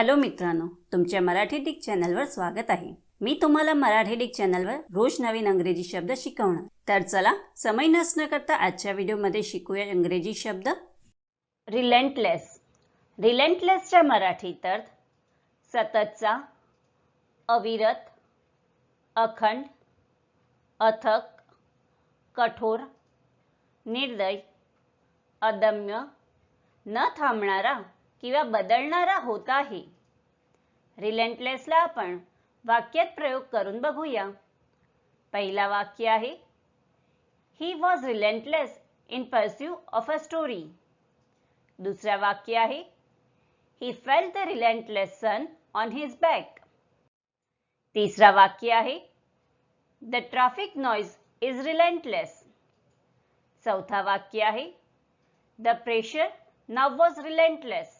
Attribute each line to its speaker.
Speaker 1: Hello मित्रांनो तुमच्या Marathi Dick चॅनलवर स्वागत आहे. मी तुम्हाला मराठी डिक चॅनलवर रोज नवीन अंग्रेजी शब्द शिकवणार. तर चला समय नसणं करता आजच्या व्हिडिओमध्ये शिकूया इंग्रजी शब्द. रिलेंटलेस रिलेंटलेसच्या मराठीत अर्थ सततचा अविरत अखंड अथक कठोर निर्दय अदम्य न थांबणारा. किंवा बदलणारा होत आहे रिलेंटलेसला आपण वाक्यात प्रयोग करून बघूया. पहिला वाक्य आहे he was relentless in pursuit of a story दुसरा वाक्य आहे he felt the relentless sun on his back तिसरा वाक्य आहे the traffic noise is relentless चौथा वाक्य आहे the pressure now was relentless